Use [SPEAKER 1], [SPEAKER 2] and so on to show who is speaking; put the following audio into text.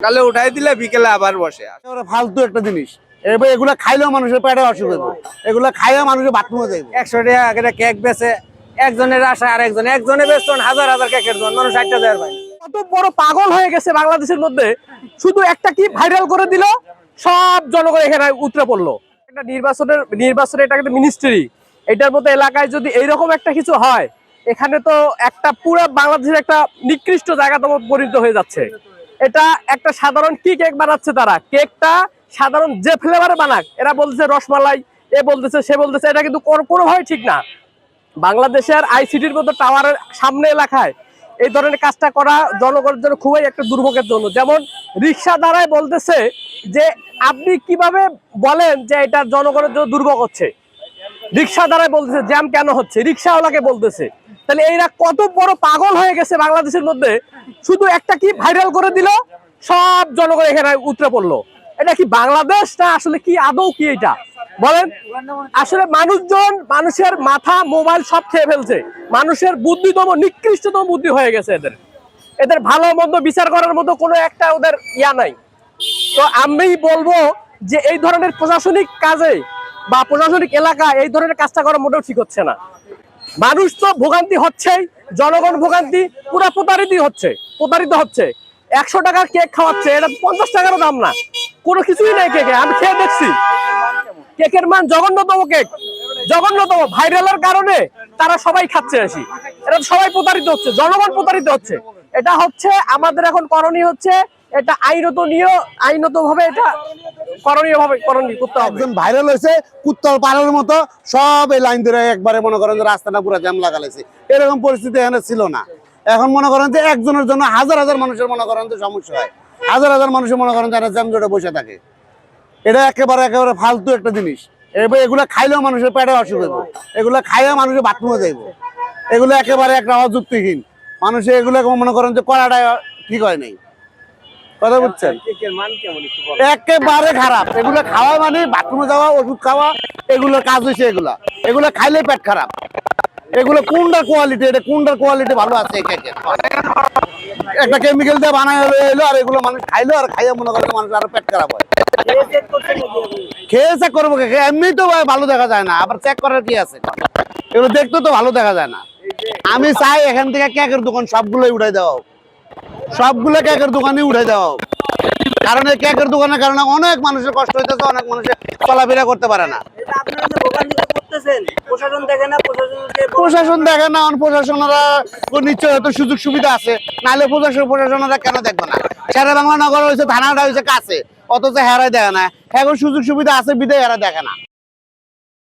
[SPEAKER 1] সকালে উঠাই দিলে বিকেলে আবার বসে
[SPEAKER 2] ফালতু একটা জিনিস। এবার এগুলা খাইলেও মানুষের পেটে অসুখ হইব। এগুলা খাইয়া মানুষের বাথরুমে যাইব।
[SPEAKER 1] একশো টাকা কেক বেচে একজনের আশা আর একজন। একজনে বেচতো হাজার হাজার কেকের জন। মানুষ ষাটটা দেওয়ার ভাই
[SPEAKER 3] কত বড় পাগল হয়ে গেছে বাংলাদেশের মধ্যে। শুধু একটা কি ভাইরাল করে দিল সব জনগণ এখানে উতরে পড়ল। একটা নির্বাচনের নির্বাচনের এটা একটা মিনিস্ট্রি এটার মতো এলাকায় যদি এইরকম একটা কিছু হয় এখানে তো একটা পুরো বাংলাদেশের একটা নিকৃষ্ট জায়গাতম পরিণত হয়ে যাচ্ছে। এটা একটা সাধারণ কি কেক বানাচ্ছে তারা। কেকটা সাধারণ যে ফ্লেভারে বানাক, এরা বলতেছে রসমালাই, এ বলতেছে, সে বলতেছে, এটা কিন্তু কোনো- কোনোভাবেই ঠিক না। বাংলাদেশের আইসিটির মতো টাওয়ারের সামনে এলাকায় এই ধরনের কাজটা করা জনগণের জন্য খুবই একটা দুর্ভোগের জন্য। যেমন রিক্সা দ্বারাই বলতেছে যে, আপনি কীভাবে বলেন যে এটা জনগণের জন্য দুর্ভোগ হচ্ছে? রিক্সা দ্বারাই বলতেছে, জ্যাম কেন হচ্ছে? রিক্সাওয়ালাকে বলতেছে। তাহলে এইরা কত বড় পাগল হয়ে গেছে বাংলাদেশের মধ্যে। শুধু একটা কি ভাইরাল করে দিল? সব জনগণ এখানে উতরে পড়ল। এটা কি বাংলাদেশ না আসলে কি আদৌ কি এটা? বলেন। আসলে মানুষজন, মানুষের মাথা, মোবাইল সব খেয়ে ফেলছে। মানুষের বুদ্ধিতম, নিকৃষ্টতম বুদ্ধি হয়ে গেছে এদের। এদের ভালো মন্দ বিচার করার মতো কোনো একটা ওদের ইয়া নাই। তো আমি বলব যে এই ধরনের প্রশাসনিক কাজে বা প্রশাসনিক এলাকা এই ধরনের কাজটা করা মোটেও ঠিক হচ্ছে না। মানুষ তো ভোগান্তি হচ্ছেই, জনগণ ভোগান্তি, পুরা প্রতারিত হচ্ছে প্রতারিত হচ্ছে। একশো টাকার কেক খাওয়াচ্ছে, এটা পঞ্চাশ টাকারও দাম না। কোনো কিছুই নাই কেকে আমি খেয়ে দেখছি। কেকের মান জঘন্যতম কেক জঘন্যতম। ভাইরালের কারণে তারা সবাই খাচ্ছে আসি এটা সবাই প্রতারিত হচ্ছে, জনগণ প্রতারিত হচ্ছে। এটা হচ্ছে আমাদের এখন করণীয় হচ্ছে, এটা আইনত নিয়ে আইনত ভাবে এটা
[SPEAKER 2] মনে করেন জ্যাম জোটে বসে থাকে। এটা একেবারে একেবারে ফালতু একটা জিনিস। এবার এগুলা খাইলেও মানুষের পেটে অসুখ হইব। এগুলা খাইয়া মানুষের বাথরুমে যাইব। এগুলো একেবারে একটা অযুক্তিহীন মানুষের এগুলো মনে করেন যে করাটা ঠিক হয় নাই। কথা বুঝছেন একেবারে খারাপ। এগুলো খাওয়া মানে বাথরুমে যাওয়া ওষুধ খাওয়া এগুলোর কাজ হয়েছে এগুলা। এগুলো খাইলে পেট খারাপ। এগুলো কোনটার কোয়ালিটি এটা কোনটার কোয়ালিটি ভালো আছে একটা কেমিক্যাল দিয়ে বানায় হলো এলো আর এগুলো মানুষ খাইলো আর খাইয়া মনে করে মানুষ আরও পেট খারাপ হয়। খেয়ে চেক করব এমনি তো ভালো দেখা যায় না। আবার চেক করার কি আছে? এগুলো দেখতে তো ভালো দেখা যায় না। আমি চাই এখান থেকে কেকের দোকান সবগুলোই উঠাই দেওয়া হোক। সবগুলো কেকের দোকানই উঠাই দেওয়া কারণ এই কেকের দোকানের কারণে অনেক মানুষের কষ্ট হইতেছে অনেক মানুষের চলাফেরা করতে পারে না।
[SPEAKER 1] প্রশাসন দেখে না
[SPEAKER 2] প্রশাসনেরা নিশ্চয় হয়তো সুযোগ সুবিধা আছে। নাহলে প্রশাসন প্রশাসনেরা কেন দেখবে না? সেরা বাংলা নগর হয়েছে থানাটা হয়েছে কাছে। অথচ হেরাই দেখে না। এখন সুযোগ সুবিধা আছে বিদায় হেরা দেখে না।